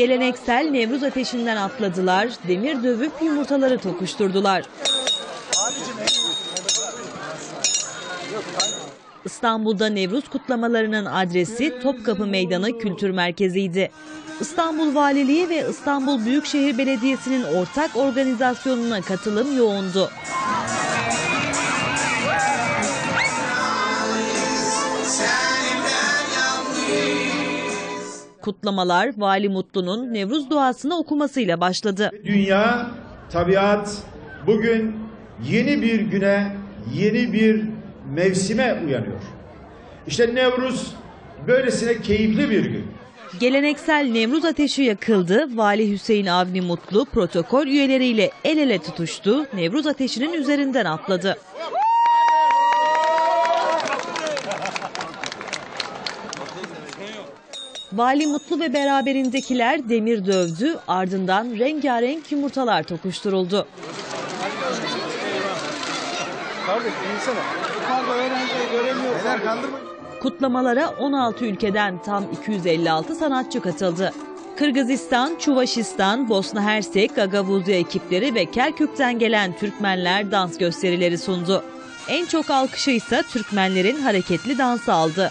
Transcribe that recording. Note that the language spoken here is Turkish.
Geleneksel Nevruz ateşinden atladılar, demir dövüp yumurtaları tokuşturdular. İstanbul'da Nevruz kutlamalarının adresi Topkapı Meydanı Kültür Merkezi'ydi. İstanbul Valiliği ve İstanbul Büyükşehir Belediyesi'nin ortak organizasyonuna katılım yoğundu. Kutlamalar Vali Mutlu'nun Nevruz duasını okumasıyla başladı. Dünya, tabiat bugün yeni bir güne, yeni bir mevsime uyanıyor. İşte Nevruz böylesine keyifli bir gün. Geleneksel Nevruz ateşi yakıldı. Vali Hüseyin Avni Mutlu protokol üyeleriyle el ele tutuştu. Nevruz ateşinin üzerinden atladı. Vali Mutlu ve beraberindekiler demir dövdü. Ardından rengarenk yumurtalar tokuşturuldu. Kutlamalara 16 ülkeden tam 256 sanatçı katıldı. Kırgızistan, Çuvaşistan, Bosna Hersek, Gagavuzya ekipleri ve Kerkük'ten gelen Türkmenler dans gösterileri sundu. En çok alkışı ise Türkmenlerin hareketli dansı aldı.